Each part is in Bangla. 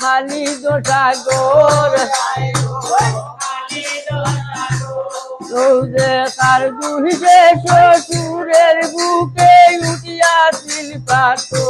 খালি তো সাগর। রোজে কার দুইছে শ্বশুরের বুকে উঠিয়াছিল পাতো।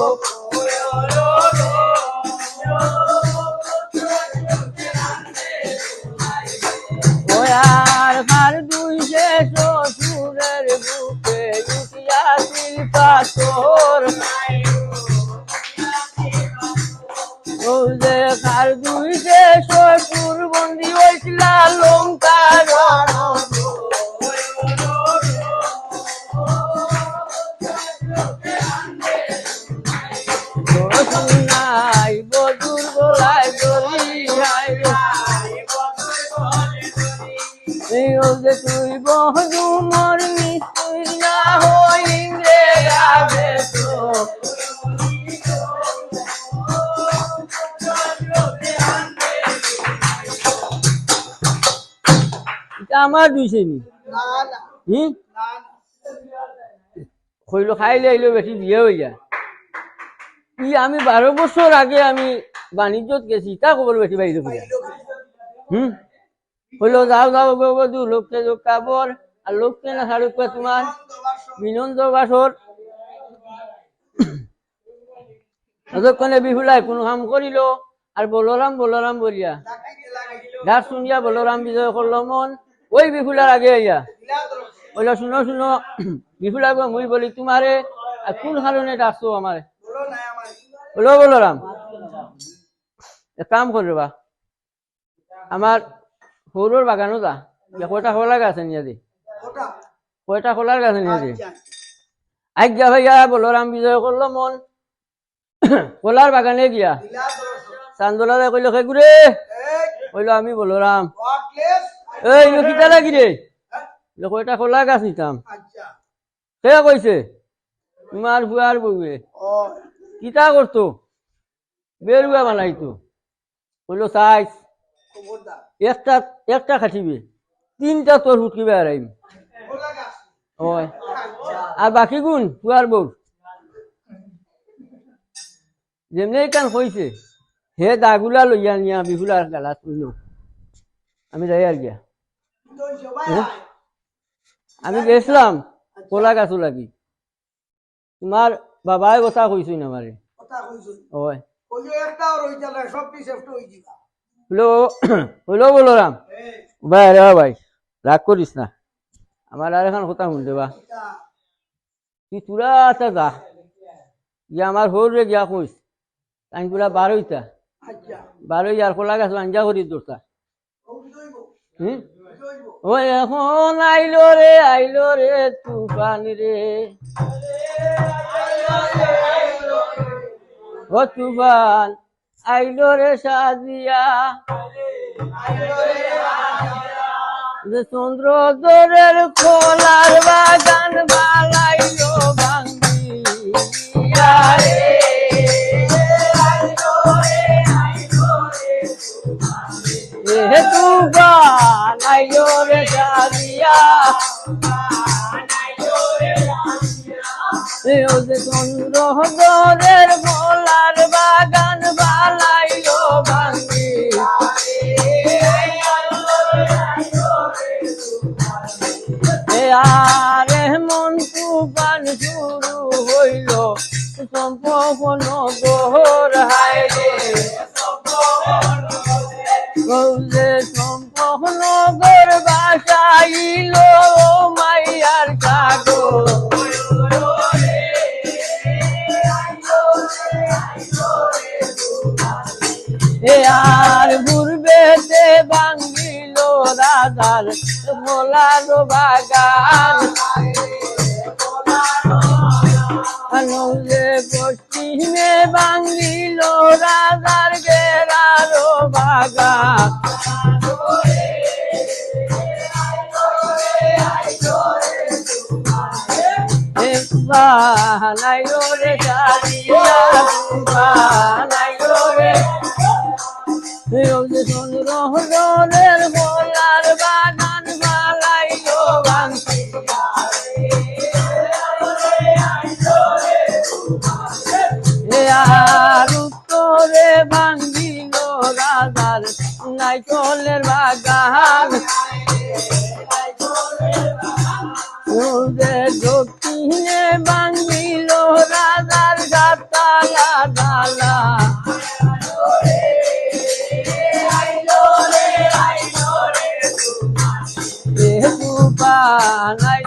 যে তুই বহদু মোর মিস্তুই না হই রে যাবে তো। আমার দুইছে নি। হি? খাইলে আইলো বেশি বিয়ে হয়ে যায়। ই আমি বারো বছর আগে আমি বাণিজ্যত গেছি, তা খবর বেশি বাইরে হুম? হইল যাও যাও, গো বধু লোককে যোগ কাবর আর লোককে না শাহরুখ তোমার বিনন্দ বাসর। যতক্ষণে বিহুলাই কোনো কাম করিল, আর বলরাম বলরাম বলিয়া গাছ শুনিয়া বলরাম বিজয় করল মন, ওই বিহুলার আগে আইয়া। বলল, শুনো শুনো, বিহুলা গো, মুই বলি তোমারে, আর কোন কারণে ডাকছো আমারে? বলো বলরাম কাম করবা, আমার সৰুৰ বাগানো যা। কয়টা খোলার গাছ দি কয়টা খোলার গাছ নিয়ে দি আজ্ঞা ভাইয়া বলরাম বিজয় করল মন। কলার বাগানে গিয়া। চান্দোলা কইল খে ঘুরে কইলো আমি বলরাম এই কিতা লাগি রে কয়টা খোলা গাছ নিতাম। সে কইছে তোমার বুয়ার বউয়ে কিতা করতো বেরুয়া বানাইতো কইলো চাইছ একটা একটা খাটিবে। তিনটা তোর হুটকিবে আরাইম হয় আর বাকি গুণ পুয়ার বউর যেমনি কান কইছে হে দাগুলা লইয়া নিয়া বিহুলার গালাত কইল আমি যাই আর গিয়া। হ্যাঁ? আমি গেছিলাম কলা গাছও লাগি। তোমার বাবাই কথা কইছিল আমারে। হয় হলো হলো বলরাম। ভাই আরে ভাই রাগ করিস না। আমার আর এখন কথা শুনতে বা। তুই তুরা আছে যা ইয়া আমার হর রে গিয়া কইস। আমি পুরা বারোইটা বারোই আর খোলা গাছ আঞ্জা করি দোষটা হুম? ও এখন আইলো রে আইলো রে তুফান রে। ও তুফান। আইলো রে সাজিয়া। চন্দ্র দরের খোলার বাগান বালাইলো ভাঙ্গিয়া। রে এ তুফান রে সাজিয়া। চন্দ্র দরের খোলার আরে মন তুফান শুরু হইল। সম্পন গোহর হায় রে। গৌরে সম্পন গোর বাসাইল মাইয়ার সাগর আর পূর্বেতে ভাঙ্গিল রাজার মোলার বাগান। আনন্দে পশ্চিমে ভাঙ্গিল রাজার গেরার বাগান। বানাইলো রে সারিয়া বানাইলো রে। রোজে সোন রহরের মোলার বাগান আর উত্তরে ভাঙ্গিল রাজার নাইকলের বাগান। দক্ষিণে ভাঙ্গিল রাজার গাতালা ডালা। পানাই